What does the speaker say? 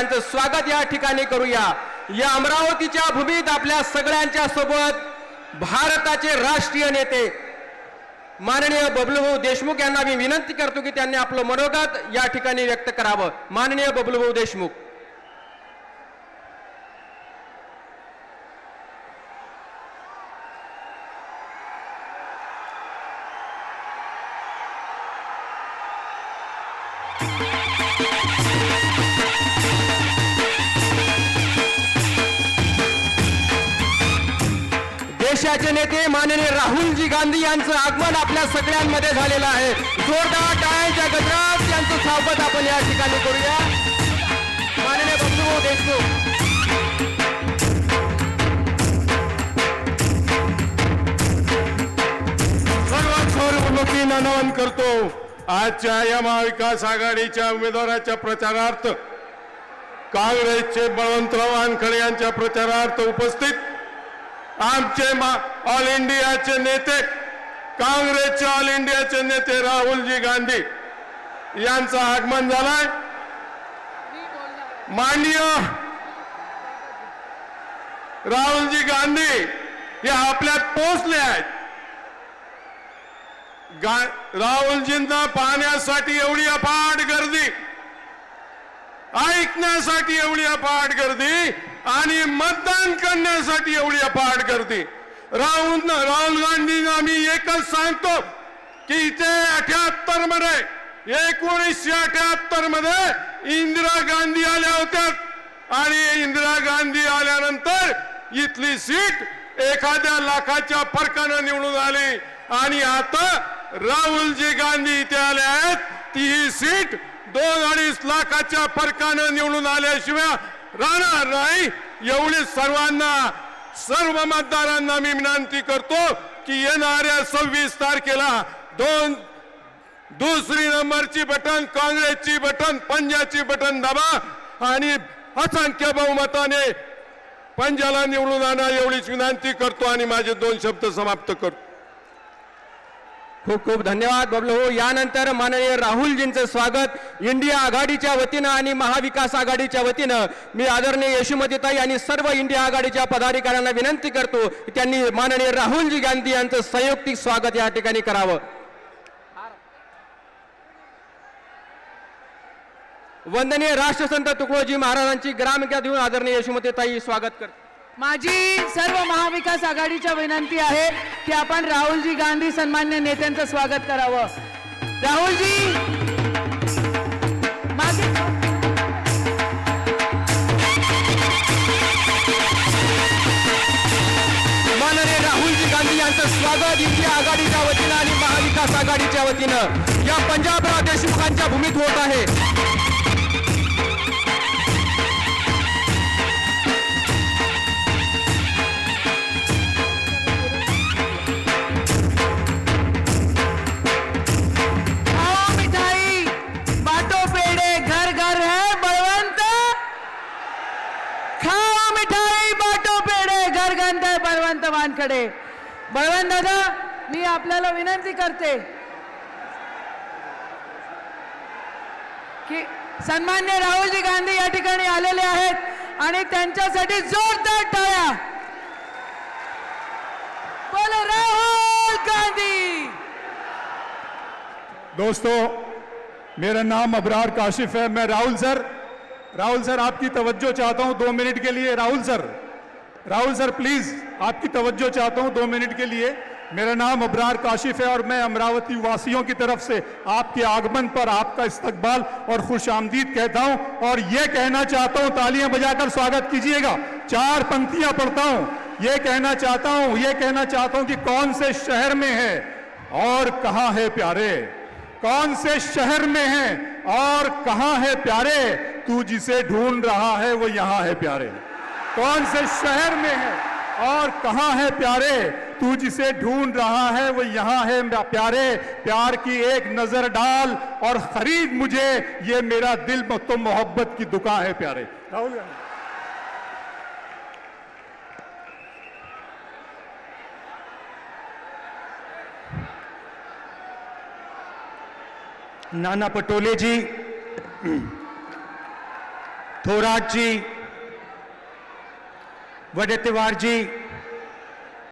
यांचं स्वागत या ठिकाणी करूया. या अमरावतीच्या भूमीत आपल्या सगळ्यांच्या सोबत भारताचे राष्ट्रीय नेते माननीय बबलूभाऊ देशमुख यांना मी विनंती करतो की त्यांनी आपलं मनोगत या ठिकाणी व्यक्त करावं. माननीय बबलूभाऊ देशमुख. देशाचे नेते माननीय राहुलजी गांधी यांचं आगमन आपल्या सगळ्यांमध्ये झालेलं आहे. जोरदार टाळ्यांच्या गजरात यांचं स्वागत आपण या ठिकाणी करूया. माननीय बबलूभाऊ देशमुख. सर्वात सर्वमुखी करतो आजच्या या महाविकास आघाडीच्या उमेदवाराच्या प्रचारार्थ. काँग्रेसचे बळवंतराव वानखडे यांच्या प्रचारार्थ उपस्थित. आमचे ऑल इंडियाचे नेते काँग्रेसचे ऑल इंडियाचे नेते राहुलजी गांधी यांचं आगमन झालंय. माननीय राहुलजी गांधी हे आपल्यात पोहोचले आहेत. गा- राहुलजींना पाहण्यासाठी एवढी अफाट गर्दी ऐकण्यासाठी एवढी अफाट गर्दी आणि मतदान करण्यासाठी एवढी अफाट गर्दी. राहुल राहुल गांधींना आम्ही एकच सांगतो की इथे अठ्याहत्तरमध्ये एकोणीसशे अठ्याहत्तरमध्ये इंदिरा गांधी आल्या होत्या. आणि इंदिरा गांधी आल्यानंतर इथली सीट एखाद्या लाखाच्या फरकानं निवडून आली. आणि आता राहुलजी गांधी इथे आले आहेत. ती ही सीट दोन अडीच लाखाच्या फरकानं निवडून आल्याशिवाय राहणार नाही. एवढी सर्वांना सर्व मतदारांना मी विनंती करतो की येणाऱ्या सव्वीस तारखेला दोन दुसरी नंबरची बटन काँग्रेसची बटन पंजाची बटन दाबा आणि असंख्य बहुमताने पंजाला निवडून आणा एवढीच विनंती करतो आणि माझे दोन शब्द समाप्त करतो. खूप खूप धन्यवाद बबलू यानंतर माननीय राहुलजींचं स्वागत. इंडिया आघाडीच्या वतीनं आणि महाविकास आघाडीच्या वतीनं मी आदरणीय यशुमतीताई आणि सर्व इंडिया आघाडीच्या पदाधिकाऱ्यांना विनंती करतो त्यांनी माननीय राहुलजी गांधी यांचं संयुक्तिक स्वागत या ठिकाणी करावं. वंदनीय राष्ट्रसंत तुकडोजी महाराजांची ग्रामक्या देऊन आदरणीय यशुमतीताई स्वागत करतो माझी सर्व महाविकास आघाडीच्या विनंती आहे की आपण राहुलजी गांधी सन्मान्य नेत्यांचं स्वागत करावं. राहुलजी! मागे. माननीय राहुलजी गांधी यांचं स्वागत इंडिया आघाडीच्या वतीनं आणि महाविकास आघाडीच्या वतीनं. या पंजाबराव देशमुखांच्या भूमीत होत आहे. बळवंत बळवंत दादा मी आपल्याला विनंती करते की सन्मान्य राहुलजी गांधी या ठिकाणी आलेले आहेत आणि त्यांच्यासाठी जोरदार टाळ्या. बोल राहुल गांधी. दोस्तों मेरा नाम अबरार काशिफ है मैं राहुल सर। राहुल सर आपकी तवज्जो चाहता हूं दो मिनट के लिए। Rahul sir Rahul sir please आपकी तवज्जो चाहता हूँ दो मिनट के लिए। मेरा नाम अबरार काशिफ है और मैं अमरावती वासियों की तरफ़ से आपके आगमन पर आपका इस्तकबाल और खुश आमदीद कहता हूँ और ये कहना चाहता हूँ, तालियाँ बजाकर स्वागत कीजिएगा। चार पंक्तियाँ पढ़ता हूँ। ये कहना चाहता हूँ, ये कहना चाहता हूँ कि कौन से शहर में है और कहाँ है प्यारे? कौन से शहर में है और कहाँ है प्यारे? तू जिसे ढूंढ रहा है, वो यहाँ है प्यारे। कौन से शहर में है और कहाँ है प्यारे? तू जिसे ढूंढ रहा है, वो यहाँ है प्यारे। प्यार की एक नज़र डाल और खरीद मुझे। ये मेरा दिल तो मोहब्बत की दुकान है प्यारे। राहुल नाना पटोले जी थोराज जी वडेतिवार जी